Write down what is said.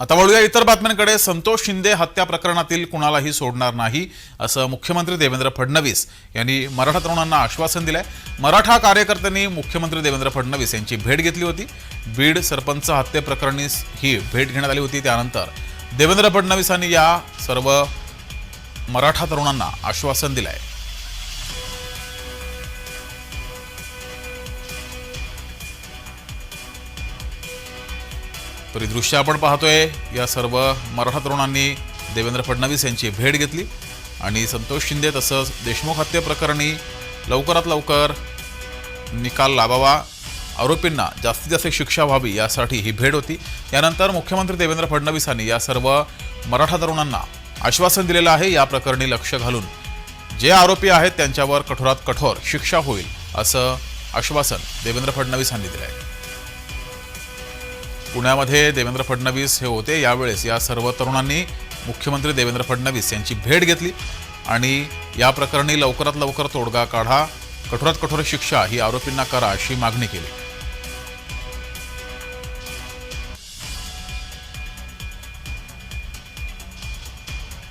आता वळूया इतर बातम्यांकडे. संतोष शिंदे हत्या प्रकरणातील कुणालाही सोडणार नाही असं मुख्यमंत्री देवेंद्र फडणवीस यांनी मराठा तरुणांना आश्वासन दिलं आहे मराठा कार्यकर्त्यांनी मुख्यमंत्री देवेंद्र फडणवीस यांची भेट घेतली होती. बीड सरपंच हत्येप्रकरणी ही भेट घेण्यात आली होती. त्यानंतर देवेंद्र फडणवीसांनी या सर्व मराठा तरुणांना आश्वासन दिलं आहे तर ही दृश्य आपण पाहतोय. या सर्व मराठा तरुणांनी देवेंद्र फडणवीस यांची भेट घेतली आणि संतोष शिंदे तसंच देशमुख हत्ये प्रकरणी लवकरात लवकर निकाल लावावा. आरोपींना जास्तीत जास्त शिक्षा व्हावी यासाठी ही भेट होती. यानंतर मुख्यमंत्री देवेंद्र फडणवीसांनी या सर्व मराठा तरुणांना आश्वासन दिलेलं आहे. या प्रकरणी लक्ष घालून जे आरोपी आहेत त्यांच्यावर कठोरात कठोर शिक्षा होईल असं आश्वासन देवेंद्र फडणवीसांनी दिलं आहे पुण्यामध्ये देवेंद्र फडणवीस हे होते. यावेळेस या सर्व तरुणांनी मुख्यमंत्री देवेंद्र फडणवीस यांची भेट घेतली आणि या प्रकरणी लवकरात लवकर तोडगा काढा. कठोरात कठोर शिक्षा ही आरोपींना करा अशी मागणी केली.